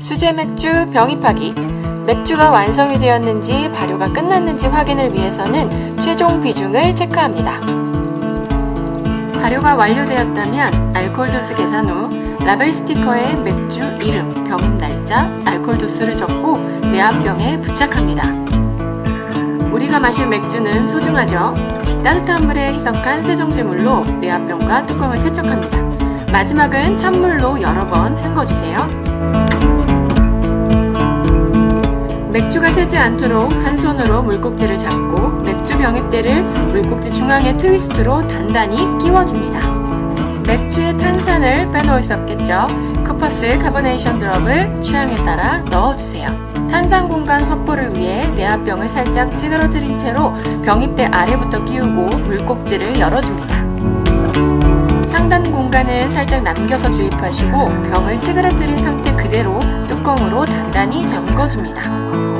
수제 맥주 병입하기. 맥주가 완성이 되었는지 발효가 끝났는지 확인을 위해서는 최종 비중을 체크합니다. 발효가 완료되었다면 알코올 도수 계산 후 라벨 스티커에 맥주 이름, 병 날짜, 알코올 도수를 적고 내압병에 부착합니다. 우리가 마실 맥주는 소중하죠. 따뜻한 물에 희석한 세정제물로 내압병과 뚜껑을 세척합니다. 마지막은 찬물로 여러 번 헹궈주세요. 맥주가 새지 않도록 한 손으로 물꼭지를 잡고 맥주 병입대를 물꼭지 중앙에 트위스트로 단단히 끼워줍니다. 맥주의 탄산을 빼놓을 수 없겠죠. 쿠퍼스 카보네이션 드롭을 취향에 따라 넣어주세요. 탄산 공간 확보를 위해 내압병을 살짝 찌그러뜨린 채로 병입대 아래부터 끼우고 물꼭지를 열어줍니다. 상단 공간은 살짝 남겨서 주입하시고 병을 찌그러뜨린 상태 그대로 뚜껑으로 단단히 잠궈줍니다.